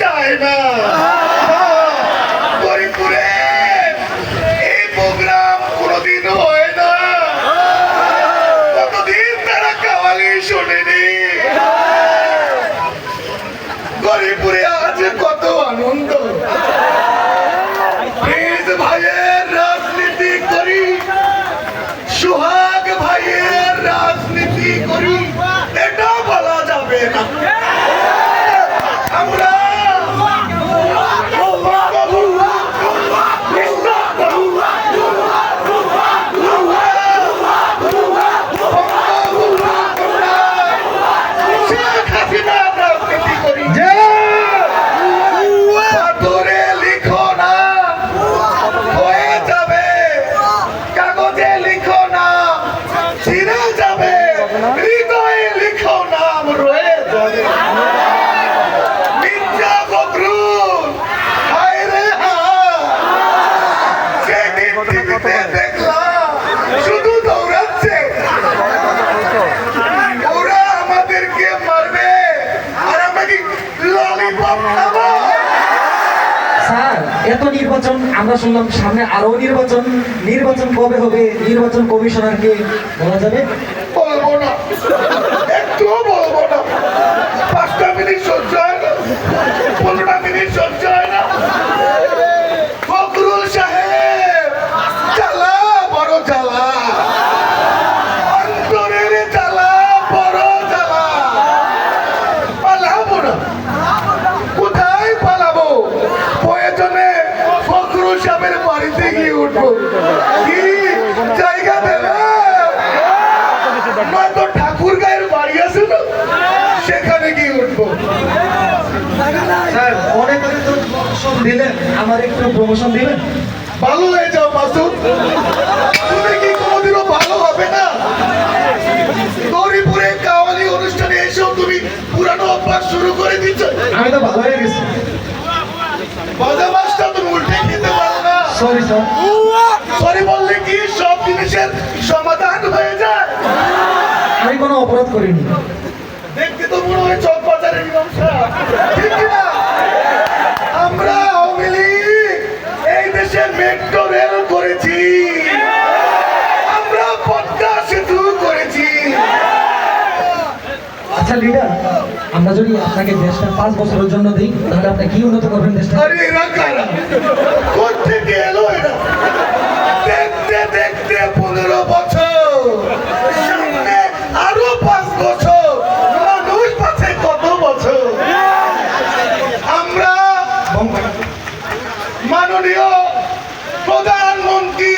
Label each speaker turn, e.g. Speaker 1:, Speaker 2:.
Speaker 1: চায় না গরিবপুরে এই প্রোগ্রাম কোনোদিন হয় না কতদিন তারা কাওয়ালি শোনেনি
Speaker 2: এত নির্বাচন আমরা শুনলাম সামনে আরও নির্বাচন। নির্বাচন কবে হবে? নির্বাচন কমিশনারকে বলা যাবে। দিলেন আমার একটু প্রমোশন দিবেন
Speaker 1: ভালো হয়ে যাও মাসুদ। তুমি কি কোনোদিনও ভালো হবে না? গৌরীপুরে কাওয়ালি অনুষ্ঠানে এসেও তুমি পুরানো অভ্যাস শুরু করে দিচ্ছ
Speaker 2: আমি তো ভালো হয়ে গেছি।
Speaker 1: বাজা মাছটা তুমি উল্টে খেতে পারো না।
Speaker 2: সরি স্যার
Speaker 1: সরি বললে কি? সব জিনিসের সমাধান হয়ে যায়।
Speaker 2: আমি কোনো অপরাধ করিনি।
Speaker 1: মেট্রো রেল করেছি। আমরা পদ্মা সেতু করেছি।
Speaker 2: আচ্ছা লিডার আমরা যদি আপনাকে দেশটা পাঁচ বছরের জন্য দিই তাহলে আপনি কি উন্নত করবেন দেশটা?
Speaker 1: আরে এরা দেখতে দেখতে পনেরো বছর। কত আমরা মাননীয় প্রধানমন্ত্রী।